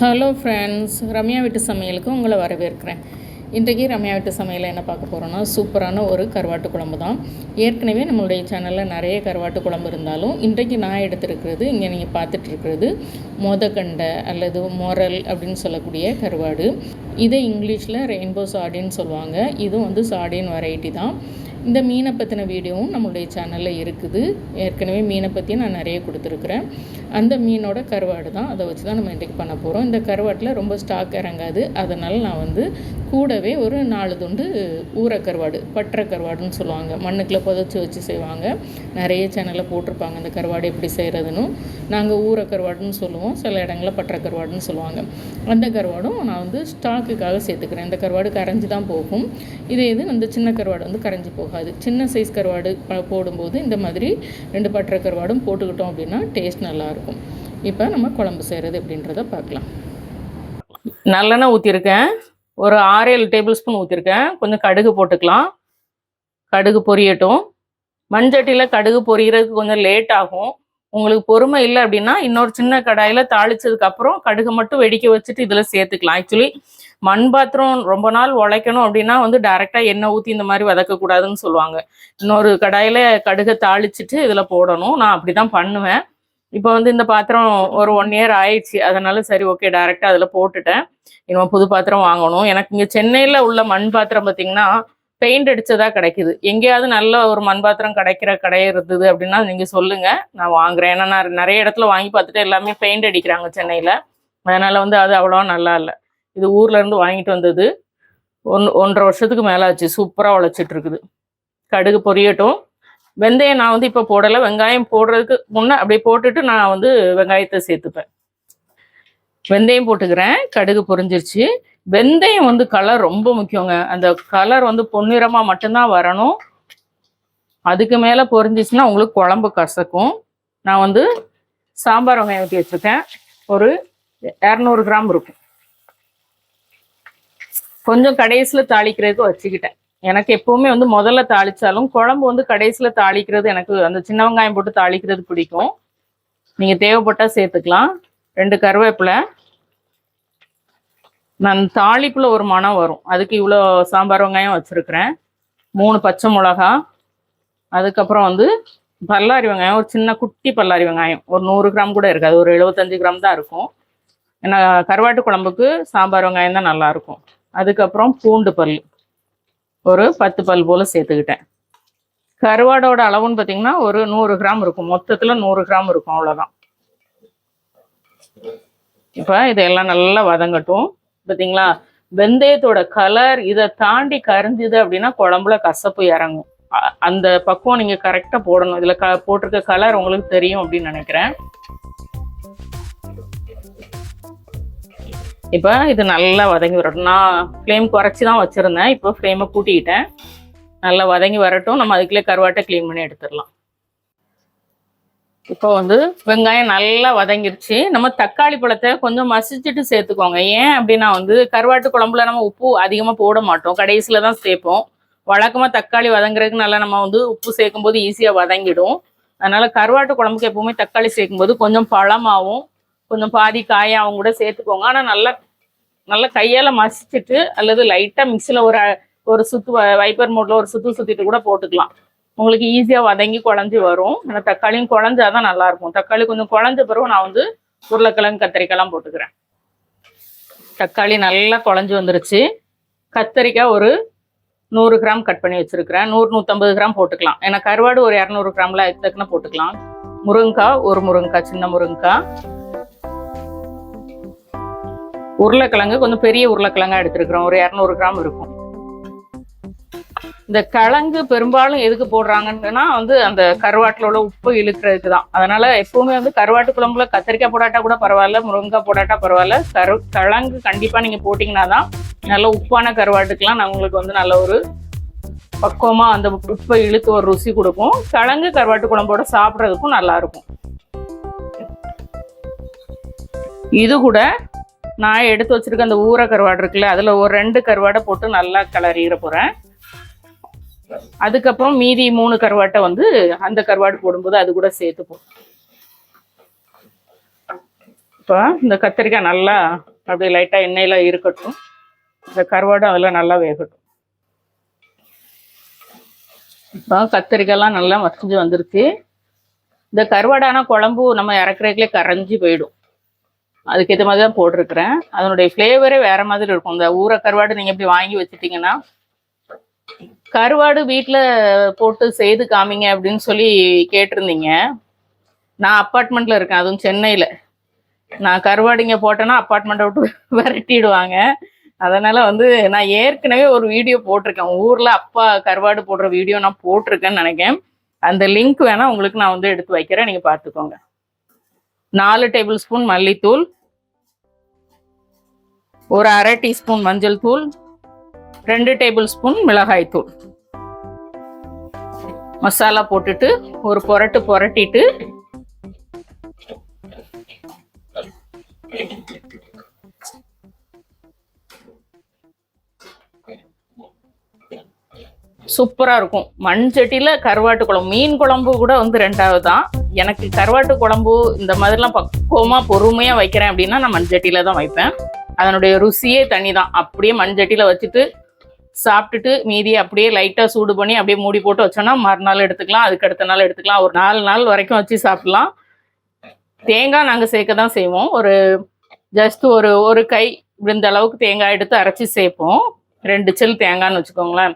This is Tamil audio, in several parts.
ஹலோ ஃப்ரெண்ட்ஸ் ரம்யா வீட்டு சமையலுக்கு உங்களை வரவேற்கிறேன். இன்றைக்கி ரம்யா வீட்டு சமையலில் என்ன பார்க்க போகிறோன்னா சூப்பரான ஒரு கருவாட்டு குழம்பு தான். ஏற்கனவே நம்மளுடைய சேனலில் நிறைய கருவாட்டு குழம்பு இருந்தாலும் இன்றைக்கு நான் எடுத்திருக்கிறது இங்கே நீங்கள் பார்த்துட்ருக்கிறது மொதக்கண்டை அல்லது மொரல் அப்படின்னு சொல்லக்கூடிய கருவாடு. இதை இங்கிலீஷில் ரெயின்போ சாடின்னு சொல்லுவாங்க. இதுவும் வந்து சாடின் வெரைட்டி தான். இந்த மீனை பற்றின வீடியோவும் நம்மளுடைய சேனலில் இருக்குது. ஏற்கனவே மீனை பற்றி நான் நிறைய கொடுத்துருக்குறேன். அந்த மீனோட கருவாடு தான். அதை வச்சு தான் நம்ம இன்றைக்கி பண்ண போகிறோம் இந்த கருவாட்டில் ரொம்ப ஸ்டாக் இறங்காது. அதனால் நான் வந்து கூடவே ஒரு நாலு துண்டு ஊற கருவாடு பற்ற கருவாடுன்னு சொல்லுவாங்க. மண்ணுக்குள்ளே புதைச்சி வச்சு செய்வாங்க. நிறைய சேனலில் போட்டிருப்பாங்க. அந்த கருவாடு எப்படி செய்கிறதுன்னு நாங்கள் ஊரக்கருவாடுன்னு சொல்லுவோம். சில இடங்களில் பற்ற கருவாடுன்னு சொல்லுவாங்க. அந்த கருவாடும் நான் வந்து ஸ்டாக்குக்காக சேர்த்துக்கிறேன். இந்த கருவாடு கரைஞ்சி தான் போகும். இதே இது இந்த சின்ன கருவாடு வந்து கரைஞ்சி இருக்காது சின்ன சைஸ் கருவாடு போடும்போது இந்த மாதிரி ரெண்டு பட்டரை கருவாடும் போட்டுக்கிட்டோம் அப்படின்னா டேஸ்ட் நல்லாயிருக்கும். இப்போ நம்ம குழம்பு செய்கிறது அப்படின்றத பார்க்கலாம். நல்லெண்ணெய் ஊற்றிருக்கேன் ஒரு ஆறு ஏழு டேபிள் ஸ்பூன் ஊற்றிருக்கேன் கொஞ்சம் கடுகு போட்டுக்கலாம். கடுகு பொரியட்டும். மண்சட்டியில் கடுகு பொரியறதுக்கு கொஞ்சம் லேட் ஆகும். உங்களுக்கு பொறுமை இல்லை அப்படின்னா இன்னொரு சின்ன கடாயில் தாளிச்சதுக்கப்புறம் கடுகு மட்டும் வெடிக்க வச்சுட்டு இதில் சேர்த்துக்கலாம். ஆக்சுவலி மண் பாத்திரம் ரொம்ப நாள் உழைக்கணும் அப்படின்னா வந்து டைரெக்டாக எண்ணெய் ஊற்றி இந்த மாதிரி வதக்கக்கூடாதுன்னு சொல்லுவாங்க. இன்னொரு கடாயில் கடுகை தாளிச்சிட்டு இதில் போடணும். நான் அப்படி தான் பண்ணுவேன். இப்போ வந்து இந்த பாத்திரம் ஒரு ஒன் இயர் ஆயிடுச்சு. அதனால சரி ஓகே டைரெக்டாக அதில் போட்டுட்டேன். இனிமேல் புது பாத்திரம் வாங்கணும். எனக்கு இங்கே சென்னையில் உள்ள மண் பாத்திரம் பார்த்தீங்கன்னா பெயிண்ட் அடிச்சதா கிடைக்குது. எங்கேயாவது நல்ல ஒரு மண் பாத்திரம் கிடைக்கிற கடை இருந்தது அப்படின்னா நீங்கள் சொல்லுங்கள் நான் வாங்குறேன். ஏன்னா நான் நிறைய இடத்துல வாங்கி பார்த்துட்டு எல்லாமே பெயிண்ட் அடிக்கிறாங்க சென்னையில். அதனால் வந்து அது அவ்வளோவா நல்லா இல்லை. இது ஊர்லேருந்து வாங்கிட்டு வந்தது. ஒன் ஒன்றரை வருஷத்துக்கு மேலே ஆச்சு. சூப்பராக உழைச்சிட்ருக்குது கடுகு பொரியட்டும். வெந்தயம் நான் வந்து இப்போ போடலை. வெங்காயம் போடுறதுக்கு முன்னே அப்படியே போட்டுட்டு நான் வந்து வெங்காயத்தை சேர்த்துப்பேன். வெந்தயம் போட்டுக்கிறேன். கடுகு பொரிஞ்சிருச்சு. வெந்தயம் வந்து கலர் ரொம்ப முக்கியங்க. அந்த கலர் வந்து பொன்னிறமாக மட்டும்தான் வரணும். அதுக்கு மேலே பொரிஞ்சிச்சுன்னா உங்களுக்கு குழம்பு கசக்கும். நான் வந்து சாம்பார் வெங்காயம் ஊற்றி வச்சுருக்கேன். ஒரு இரநூறு கிராம் இருக்கும். கொஞ்சம் கடைசியில் தாளிக்கிறதுக்கு வச்சுக்கிட்டேன். எனக்கு எப்பவுமே வந்து முதல்ல தாளிச்சாலும் குழம்பு வந்து கடைசியில் தாளிக்கிறது எனக்கு அந்த சின்ன வெங்காயம் போட்டு தாளிக்கிறது பிடிக்கும். நீங்கள் தேவைப்பட்டால் சேர்த்துக்கலாம். ரெண்டு கருவேப்பிலை. நான் தாளிப்புல ஒரு மணம் வரும். அதுக்கு இவ்வளோ சாம்பார் வெங்காயம் வச்சுருக்கிறேன். மூணு பச்சை மிளகா. அதுக்கப்புறம் வந்து பல்லாரி வெங்காயம் ஒரு சின்ன குட்டி பல்லாரி வெங்காயம். ஒரு நூறு கிராம் கூட இருக்காது. ஒரு எழுபத்தஞ்சு கிராம் தான் இருக்கும். ஏன்னா கருவாட்டு குழம்புக்கு சாம்பார் வெங்காயம் தான் நல்லாயிருக்கும் அதுக்கப்புறம் பூண்டு பல். ஒரு பத்து பல் போல் சேர்த்துக்கிட்டேன். கருவாடோட அளவுன்னு பார்த்தீங்கன்னா ஒரு நூறு கிராம் இருக்கும். மொத்தத்தில் நூறு கிராம் இருக்கும் அவ்வளோதான் இப்போ இதெல்லாம் நல்லா வதங்கட்டும். பார்த்தீங்களா வெந்தயத்தோட கலர் இதை தாண்டி கரைஞ்சுது அப்படின்னா குழம்புல கசப்பு இறங்கும். அந்த பக்குவம் நீங்கள் கரெக்டாக போடணும். இதில் க போட்டிருக்க கலர் உங்களுக்கு தெரியும் அப்படின்னு நினைக்கிறேன். இப்போ இது நல்லா வதங்கி வரட்டும். நான் ஃப்ளேம் குறைச்சி தான் வச்சுருந்தேன். இப்போ ஃப்ளேமை கூட்டிக்கிட்டேன். நல்லா வதங்கி வரட்டும். நம்ம அதுக்குள்ளே கருவாட்டை க்ளீன் பண்ணி எடுத்துடலாம். இப்போ வந்து வெங்காயம் நல்லா வதங்கிருச்சு. நம்ம தக்காளி பழத்தை கொஞ்சம் மசிச்சுட்டு சேர்த்துக்கோங்க. ஏன் அப்படின்னா வந்து கருவாட்டு குழம்புல நம்ம உப்பு அதிகமாக போட மாட்டோம். கடைசியில் தான் சேர்ப்போம். வழக்கமாக தக்காளி வதங்குறதுக்கு நல்லா நம்ம வந்து உப்பு சேர்க்கும்போது ஈஸியாக வதங்கிடும். அதனால் கருவாட்டு குழம்புக்கு எப்பவுமே தக்காளி சேர்க்கும்போது கொஞ்சம் பழமாகவும் கொஞ்சம் பாதி காயாகவும் கூட சேர்த்துக்கோங்க. ஆனால் நல்லா நல்லா கையால் மசிச்சுட்டு அல்லது லைட்டாக மிக்சியில் ஒரு ஒரு சுத்து வ- வைப்பர் மோட்டில் ஒரு சுத்து சுற்றிட்டு கூட போட்டுக்கலாம். உங்களுக்கு ஈஸியாக வதங்கி குழஞ்சி வரும். ஆனால் தக்காளியும் குழஞ்சா தான் நல்லாயிருக்கும் தக்காளி கொஞ்சம் குழஞ்ச பிறகு நான் வந்து உருளைக்கிழங்கு கத்திரிக்காய்லாம் போட்டுக்கிறேன். தக்காளி நல்லா குழஞ்சி வந்துருச்சு. கத்திரிக்காய் ஒரு நூறு கிராம் கட் பண்ணி வச்சுருக்கிறேன். நூறு நூற்றம்பது கிராம் போட்டுக்கலாம். ஏன்னா கருவாடு ஒரு இரநூறு கிராமில் அதுக்குன்னு போட்டுக்கலாம். முருங்கைக்காய் ஒரு முருங்கைக்காய் சின்ன முருங்கைக்காய். உருளைக்கிழங்கு கொஞ்சம் பெரிய உருளைக்கிழங்கா எடுத்துருக்குறோம். ஒரு இரநூறு கிராம் இருக்கும். இந்த கிழங்கு பெரும்பாலும் எதுக்கு போடுறாங்கன்னா வந்து அந்த கருவாட்டில் உள்ள உப்பு இழுக்கிறதுக்கு தான். அதனால எப்பவுமே வந்து கருவாட்டு குழம்புல கத்திரிக்காய் போடாட்டா கூட பரவாயில்ல முருங்கைக்காய் போடாட்டா பரவாயில்ல. கரு கிழங்கு கண்டிப்பாக நீங்கள் போட்டிங்கன்னா தான் நல்ல உப்பான கருவாட்டுக்கெல்லாம் நான் உங்களுக்கு வந்து நல்ல ஒரு பக்குவமாக அந்த உப்பை இழுத்து ஒரு ருசி கொடுக்கும். கிழங்கு கருவாட்டு குழம்போட சாப்பிட்றதுக்கும் நல்லாயிருக்கும் இது கூட நான் எடுத்து வச்சுருக்க அந்த ஊற கருவாடு இருக்குல்ல அதில் ஒரு ரெண்டு கருவாடை போட்டு நல்லா கிளறிட போகிறேன் அதுக்கப்புறம் மீதி மூணு கருவாட்டை வந்து அந்த கருவாடு போடும்போது அது கூட சேர்த்துப்போம் இப்போ இந்த கத்திரிக்காய் நல்லா அப்படியே லைட்டாக எண்ணெயில் இருக்கட்டும். இந்த கருவாடும் அதில் நல்லா வேகட்டும். இப்போ கத்திரிக்காய்லாம் நல்லா மசிஞ்சு வந்துருச்சு இந்த கருவாடான குழம்பு நம்ம இறக்குறதுக்குள்ளே கரைஞ்சி போயிடும். அதுக்கேற்ற மாதிரி தான் போட்டிருக்கிறேன். அதனுடைய ஃப்ளேவரே வேற மாதிரி இருக்கும். இந்த ஊற கருவாடு நீங்கள் இப்படி வாங்கி வச்சுட்டீங்கன்னா கருவாடு வீட்டில் போட்டு செய்து காமிங்க அப்படின்னு சொல்லி கேட்டிருந்தீங்க. நான் அப்பார்ட்மெண்ட்டில் இருக்கேன் அதுவும் சென்னையில். நான் கருவாடுங்க போட்டேன்னா அப்பார்ட்மெண்ட்டை விட்டு விரட்டிடுவாங்க. அதனால் வந்து நான் ஏற்கனவே ஒரு வீடியோ போட்டிருக்கேன். ஊரில் அப்பா கருவாடு போடுற வீடியோ நான் போட்டிருக்கேன்னு நினைக்கிறேன். அந்த லிங்க் வேணால் உங்களுக்கு நான் வந்து எடுத்து வைக்கிறேன். நீங்கள் பார்த்துக்கோங்க. நாலு டேபிள் ஸ்பூன் மல்லித்தூள் ஒரு அரை டீஸ்பூன் மஞ்சள் தூள் ரெண்டு டேபிள் ஸ்பூன் மிளகாய் தூள் மசாலா போட்டுட்டு ஒரு புரட்டு புரட்டிட்டு சூப்பரா இருக்கும். மண் சட்டியில கருவாட்டு குழம்பு மீன் குழம்பு கூட வந்து ரெண்டாவது தான் எனக்கு கருவாட்டு குழம்பு இந்த மாதிரிலாம் பக்குவமாக பொறுமையாக வைக்கிறேன் அப்படின்னா நான் மண்சட்டியில் தான் வைப்பேன். அதனுடைய ருசியே தனி தான் அப்படியே மண்சட்டியில் வச்சுட்டு சாப்பிட்டுட்டு மீதி அப்படியே லைட்டாக சூடு பண்ணி அப்படியே மூடி போட்டு வச்சோன்னா மறுநாள் எடுத்துக்கலாம் அதுக்கு அடுத்த நாள் எடுத்துக்கலாம். ஒரு நாலு நாள் வரைக்கும் வச்சு சாப்பிட்லாம். தேங்காய் நாங்கள் சேர்க்க தான் செய்வோம். ஒரு ஜஸ்ட் ஒரு ஒரு கை இந்த அளவுக்கு தேங்காய் எடுத்து அரைச்சி சேர்ப்போம். ரெண்டு செல் தேங்காய்னு வச்சுக்கோங்களேன்.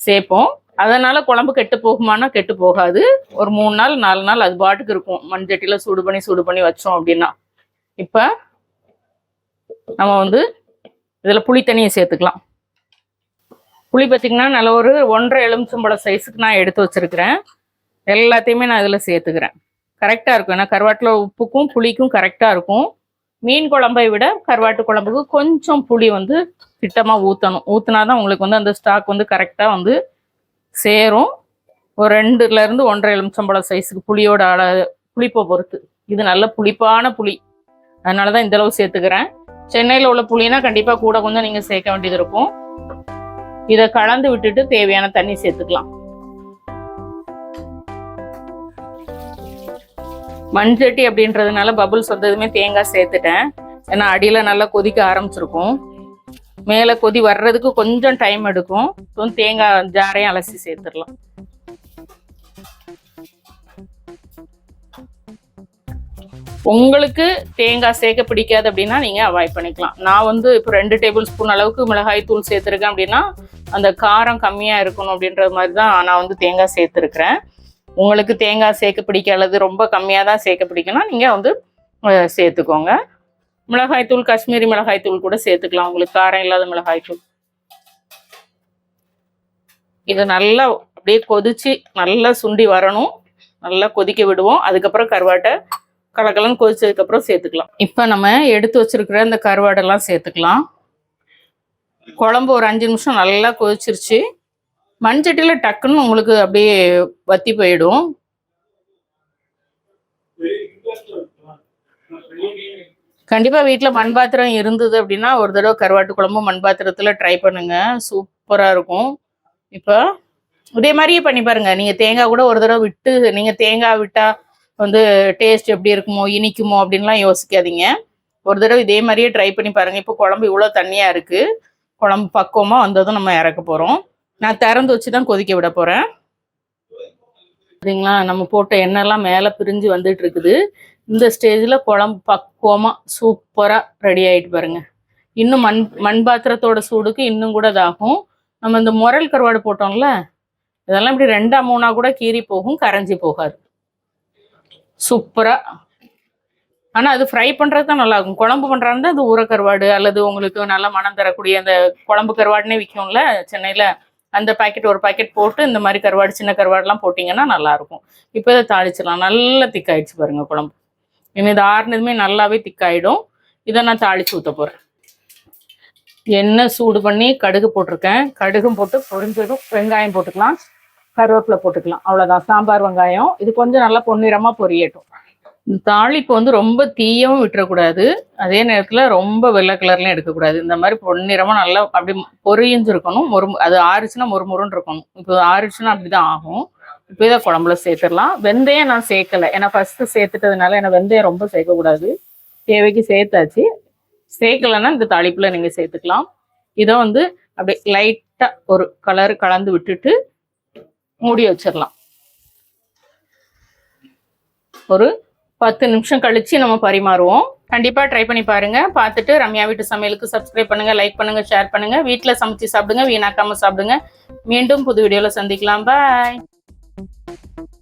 சேர்ப்போம். அதனால் குழம்பு கெட்டு போகுமானா கெட்டு போகாது. ஒரு மூணு நாள் நாலு நாள் அது பாட்டுக்கு இருக்கும். மண்சட்டியில சூடு பண்ணி சூடு பண்ணி வச்சோம் அப்படின்னா. இப்போ நம்ம வந்து இதில் புளி தண்ணியை சேர்த்துக்கலாம். புளி பார்த்தீங்கன்னா நல்ல ஒரு ஒன்றரை எலுமிச்சம்பழம் சைஸுக்கு நான் எடுத்து வச்சிருக்கிறேன். எல்லாத்தையுமே நான் இதில் சேர்த்துக்கிறேன். கரெக்டாக இருக்கும். ஏன்னா கருவாட்டில் உப்புக்கும் புளிக்கும் கரெக்டாக இருக்கும். மீன் குழம்பை விட கருவாட்டு குழம்புக்கு கொஞ்சம் புளி வந்து திட்டமாக ஊற்றணும் ஊற்றினா தான் உங்களுக்கு வந்து அந்த ஸ்டாக் வந்து கரெக்டாக வந்து சேரும். ஒரு ரெண்டுலேருந்து ஒன்றரை எலுமிச்சம்பழம் சைஸுக்கு புளியோட அள புளிப்பை பொறுத்து. இது நல்ல புளிப்பான புளி. அதனால தான் இந்தளவு சேர்த்துக்கிறேன். சென்னையில் உள்ள புளினா கண்டிப்பாக கூட கொஞ்சம் நீங்கள் சேர்க்க வேண்டியது இருக்கும். இதை கலந்து விட்டுட்டு தேவையான தண்ணி சேர்த்துக்கலாம். மண்சட்டி அப்படின்றதுனால பபுள்ஸ் வந்ததுமே தேங்காய் சேர்த்துட்டேன். ஏன்னா அடியில் நல்லா கொதிக்க ஆரம்பிச்சிருக்கும். மேலே கொதி வர்றதுக்கு கொஞ்சம் டைம் எடுக்கும். இப்போ தேங்காய் ஜாரையும் அலசி சேர்த்துடலாம். உங்களுக்கு தேங்காய் சேர்க்க பிடிக்காது அப்படின்னா நீங்கள் அவாய்ட் பண்ணிக்கலாம். நான் வந்து இப்போ ரெண்டு டேபிள் ஸ்பூன் அளவுக்கு மிளகாய் தூள் சேர்த்துருக்கேன் அப்படின்னா அந்த காரம் கம்மியாக இருக்கணும் அப்படின்றது மாதிரி தான் நான் வந்து தேங்காய் சேர்த்துருக்குறேன். உங்களுக்கு தேங்காய் சேர்க்க பிடிக்காது ரொம்ப கம்மியாக தான் சேர்க்க பிடிக்கும்னா நீங்கள் வந்து சேர்த்துக்கோங்க. மிளகாய்த்தூள் காஷ்மீரி மிளகாய்த்தூள் கூட சேர்த்துக்கலாம். உங்களுக்கு காரம் இல்லாத மிளகாய்த்தூள். இது நல்லா அப்படியே கொதிச்சு நல்லா சுண்டி வரணும். நல்லா கொதிக்க விடுவோம். அதுக்கப்புறம் கருவாட்டை கலக்கலன்னு கொதிச்சதுக்கப்புறம் சேர்த்துக்கலாம். இப்போ நம்ம எடுத்து வச்சிருக்கிற அந்த கருவாடெல்லாம் சேர்த்துக்கலாம். குழம்பு ஒரு அஞ்சு நிமிஷம் நல்லா கொதிச்சிருச்சு. மண்சட்டியில் டக்குன்னு உங்களுக்கு அப்படியே வத்தி போயிடும். கண்டிப்பாக வீட்டில் மண் பாத்திரம் இருந்தது அப்படின்னா ஒரு தடவை கருவாட்டு குழம்பு மண் பாத்திரத்தில் ட்ரை பண்ணுங்க. சூப்பராக இருக்கும். இப்போ இதே மாதிரியே பண்ணி பாருங்க. நீங்கள் தேங்காய் கூட ஒரு தடவை விட்டு நீங்கள் தேங்காய் விட்டால் வந்து டேஸ்ட் எப்படி இருக்குமோ இனிக்குமோ அப்படின்லாம் யோசிக்காதீங்க. ஒரு தடவை இதே மாதிரியே ட்ரை பண்ணி பாருங்க. இப்போ குழம்பு இவ்வளோ தண்ணியாக இருக்குது குழம்பு பக்குவமாக வந்ததும் நம்ம இறக்க போகிறோம் நான் திறந்து வச்சு தான் கொதிக்க விட போகிறேன் சரிங்களா நம்ம போட்ட எண்ணெய்லாம் மேலே பிரிஞ்சு வந்துட்டு இருக்குது. இந்த ஸ்டேஜில் குழம்பு பக்குவமாக சூப்பராக ரெடி ஆகிட்டு பாருங்க. இன்னும் மண் மண் பாத்திரத்தோட சூடுக்கு இன்னும் கூட இதாகும். நம்ம இந்த முரல் கருவாடு போட்டோம்ல இதெல்லாம் இப்படி ரெண்டா மூணா கூட கீறி போகும் கரைஞ்சி போகாது. சூப்பராக ஆனால் அது ஃப்ரை பண்ணுறது தான் நல்லாயிருக்கும் குழம்பு பண்ணுறாருந்தா அது ஊற கருவாடு அல்லது உங்களுக்கு நல்லா மனம் தரக்கூடிய அந்த குழம்பு கருவாடுனே விற்கும்ல சென்னையில் அந்த பாக்கெட் ஒரு பாக்கெட் போட்டு இந்த மாதிரி கருவாடு சின்ன கருவாடுலாம் போட்டிங்கன்னா நல்லாயிருக்கும் இப்போ இதை தாளிச்சிடலாம். நல்லா திக்காயிடுச்சு பாருங்க குழம்பு. இது ஆறுனதுமே நல்லாவே திக்காயிடும். இதை நான் தாளிச்சு ஊற்ற போகிறேன் எண்ணெய் சூடு பண்ணி கடுகு போட்டிருக்கேன். கடுகும் போட்டு பொரிஞ்சதும் வெங்காயம் போட்டுக்கலாம். கருவேப்பிலை போட்டுக்கலாம். அவ்வளோதான் சாம்பார் வெங்காயம். இது கொஞ்சம் நல்லா பொன்னிறமாக பொரியட்டும். இந்த தாளிப்பு வந்து ரொம்ப தீயவும் விட்டுறக்கூடாது. அதே நேரத்தில் ரொம்ப வெள்ளை கலர்லையும் எடுக்கக்கூடாது. இந்த மாதிரி பொன்னிறமாக நல்லா அப்படி பொரிஞ்சிருக்கணும். மொறு அது ஆறுச்சுன்னா மொறுமொறுன்னு இருக்கணும். இப்போ ஆறுச்சுன்னா அப்படி தான் ஆகும். இப்போ குழம்புல சேர்த்துடலாம். வெந்தயம் நான் சேர்க்கலை. ஏன்னா ஃபஸ்ட்டு சேர்த்துட்டதுனால எனக்கு வெந்தயம் ரொம்ப சேர்க்கக்கூடாது. தேவைக்கு சேர்த்தாச்சு. சேர்க்கலைன்னா இந்த தாளிப்பில் நீங்கள் சேர்த்துக்கலாம். இதை வந்து அப்படியே லைட்டாக ஒரு கலர் கலந்து விட்டுட்டு மூடி வச்சிடலாம். ஒரு பத்து நிமிஷம் கழிச்சு நம்ம பரிமாறுவோம். கண்டிப்பாக ட்ரை பண்ணி பாருங்க. பார்த்துட்டு ரம்யா வீட்டு சமையலுக்கு சப்ஸ்கிரைப் பண்ணுங்க லைக் பண்ணுங்க ஷேர் பண்ணுங்க. வீட்டில் சமைச்சு சாப்பிடுங்க வீணாக்காம சாப்பிடுங்க. மீண்டும் புது வீடியோவில் சந்திக்கலாம். பாய் Thank you.